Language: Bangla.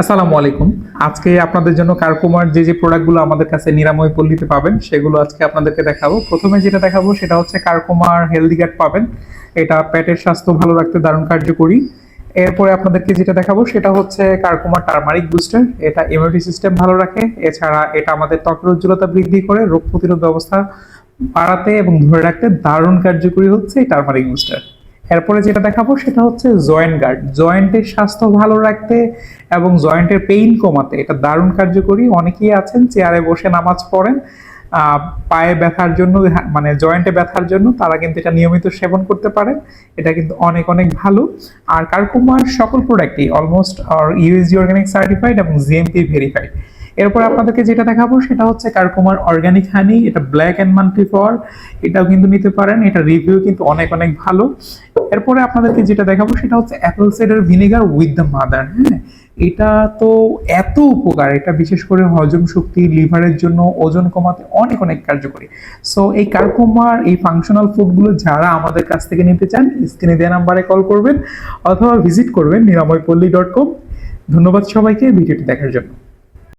আসসালামু আলাইকুম। আজকে আপনাদের জন্য কারকুমার যে যে প্রোডাক্টগুলো আমাদের কাছে নিরাময় পল্লীতে পাবেন, সেগুলো আজকে আপনাদেরকে দেখাবো। প্রথমে যেটা দেখাবো, সেটা হচ্ছে কারকুমার হেলদি গার্ড পাবেন। এটা পেটের স্বাস্থ্য ভালো রাখতে দারুণ কার্যকরী। এরপরে আপনাদেরকে যেটা দেখাবো, সেটা হচ্ছে কারকুমার টার্মারিক বুস্টার। এটা ইমিউনিটি সিস্টেম ভালো রাখে। এছাড়া এটা আমাদের ত্বকের উজ্জ্বলতা বৃদ্ধি করে, রোগ প্রতিরোধ ব্যবস্থা বাড়াতে এবং ধরে রাখতে দারুণ কার্যকরী হচ্ছে এই টার্মারিক বুস্টার। এরপরে যেটা দেখাবো সেটা হচ্ছে জয়েন্ট গার্ড। জয়েন্টের স্বাস্থ্য ভালো রাখতে এবং জয়েন্টের পেইন কমাতে, এটা দারুণ কার্যকরী। অনেকেই আছেন, চেয়ারে বসে নামাজ পড়েন পায়ে ব্যথার জন্য মানে জয়েন্টে ব্যথার জন্য তারা কিন্তু এটা নিয়মিত সেবন করতে পারেন। এটা কিন্তু অনেক অনেক ভালো। আর কারকুমার সকল প্রোডাক্টই অলমোস্ট ইউএসজি অর্গানিক সার্টিফাইড এবং জিএমপি ভেরিফাইড এরপর আপনাদেরকে যেটা দেখাবো সেটা হচ্ছে কারকুমার অর্গানিক হানি, এটা ব্ল্যাক অ্যান্ড মাল্টি ফর এটাও কিন্তু নিতে পারেন, এটা রিভিউ কিন্তু অনেক অনেক ভালো। এরপরে আপনাদেরকে যেটা দেখাবো সেটা হচ্ছে apple cider vinegar with the mother হ্যাঁ? এটা তো এত উপকার, এটা বিশেষ করে হজম শক্তি লিভারের জন্য ওজন কমাতে অনেক অনেক কার্যকরী। সো এই কারকুমার, এই ফাংশনাল ফুডগুলো যারা আমাদের কাছ থেকে নিতে চান, স্ক্রিনে দেওয়া নাম্বারে কল করবেন অথবা ভিজিট করবেন নিরাময়পল্লী ডট কম ধন্যবাদ সবাইকে, ভিডিওটি দেখার জন্য।